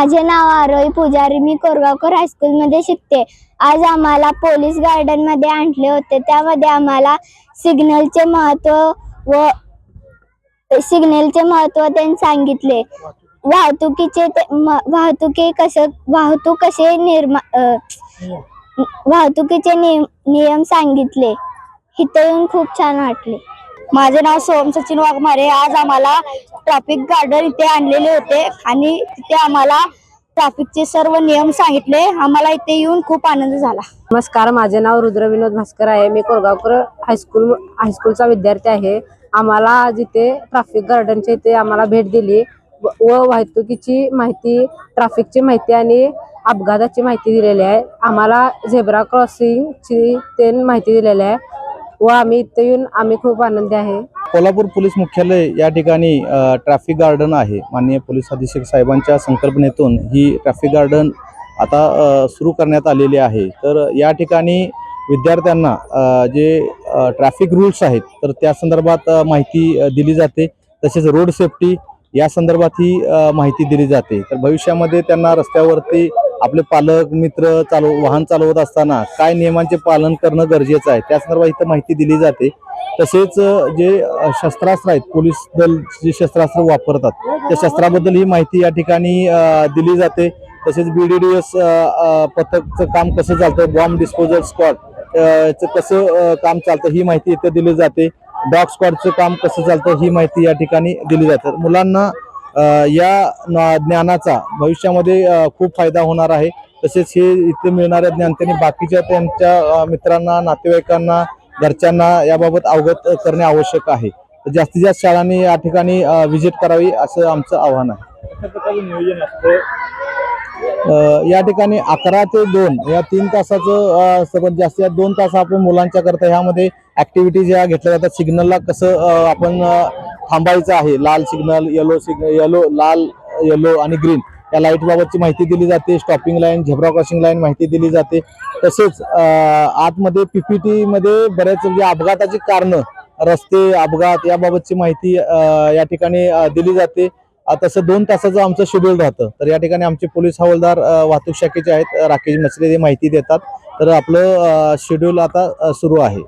माझे नाव आरोही पुजारी. मी कोरगावकर हायस्कूलमध्ये शिकते. आज आम्हाला पोलीस गार्डनमध्ये आणले होते. त्यामध्ये आम्हाला सिग्नलचे महत्त्व व सिग्नलचे महत्त्व त्यांनी सांगितले. वाहतुकीचे ते- वाहतुकी कसं वाहतूक कसे निर्मा वाहतुकीचे नियम नियम सांगितले. इथं येऊन खूप छान वाटले. माझे नाव सोम सचिन वाघमारे. आज आम्हाला ट्रॅफिक गार्डन इथे आणलेले होते आणि तिथे आम्हाला ट्रॅफिकचे सर्व नियम सांगितले. आम्हाला इथे येऊन खूप आनंद झाला. नमस्कार माझे नाव रुद्र विनोद भास्कर आहे. मी कोरगावकर हायस्कूल हायस्कूलचा विद्यार्थी आहे. आम्हाला जिथे ट्रॅफिक गार्डनच्या इथे आम्हाला भेट दिली व व वाहतुकीची माहिती ट्रॅफिकची माहिती आणि अपघाताची माहिती दिलेली आहे. आम्हाला झेब्रा क्रॉसिंगची ते माहिती दिलेली आहे. व आम्ही इथे येऊन आम्ही खूप आनंदी आहे. कोल्हापूर पोलीस मुख्यालय या ठिकाणी ट्रॅफिक गार्डन आहे. माननीय पोलीस अधीक्षक साहेबांच्या संकल्पनेतून ही ट्रॅफिक गार्डन आता सुरू करण्यात आलेली आहे. तर या ठिकाणी विद्यार्थ्यांना जे ट्रॅफिक रूल्स आहेत तर त्या संदर्भात माहिती दिली जाते. तसेच रोड सेफ्टी या संदर्भात ही माहिती दिली जाते. तर भविष्यामध्ये त्यांना रस्त्यावरती आपले पालक मित्र चालव वाहन चालवत असताना काय नियमांचे पालन करणं गरजेचं आहे त्या संदर्भात इथं माहिती दिली जाते. तसेच जे शस्त्रास्त्र आहेत पोलीस दल जे शस्त्रास्त्र वापरतात त्या शस्त्राबद्दल ही माहिती या ठिकाणी दिली जाते. तसेच बी डी डी एस पथकचं काम कसं चालतं बॉम्ब डिस्पोजल स्क्वॉड चं कसं काम चालतं ही माहिती इथे दिली जाते. डॉग स्क्वॉडचं काम कसं चालतं ही माहिती या ठिकाणी दिली जाते. मुलांना या न- ज्ञानाचा भविष्यामध्ये खूप फायदा होणार आहे. तसेच हे इथे मिळणाऱ्या ज्ञान त्यांनी बाकीच्या त्यांच्या मित्रांना नातेवाईकांना घरच्यांना याबाबत अवगत करणे आवश्यक आहे. जास्तीत जास्त शाळांनी या ठिकाणी व्हिजिट करावी असं आमचं आव्हान आहे. या ठिकाणी अकरा ते दोन या तीन तासाचं अ, जास्तीत जास्त दोन तास आपण मुलांच्या करता ह्यामध्ये ऍक्टिव्हिटीज ह्या घेतल्या जातात. सिग्नलला कसं आपण थांबायचं आहे? लाल सिग्नल येलो सिग्नल येलो लाल येलो आणि ग्रीन या लाइट बाबतची माहिती दिली जाते stopping line zebra crossing line माहिती दिली जाते. तसेच आतमध्ये पीपीटी मध्ये बऱ्याच म्हणजे अपघाताची कारणं रस्ते अपघात याबाबतची माहिती या ठिकाणी दिली जाते. तसं दोन तासाचं आमचं शेड्यूल राहतं. तर या ठिकाणी आमचे पोलीस हवालदार वाहतूक शाखेचे आहेत. राकेश मसरे हे माहिती देतात. तर आपलं शेड्यूल आता सुरू आहे.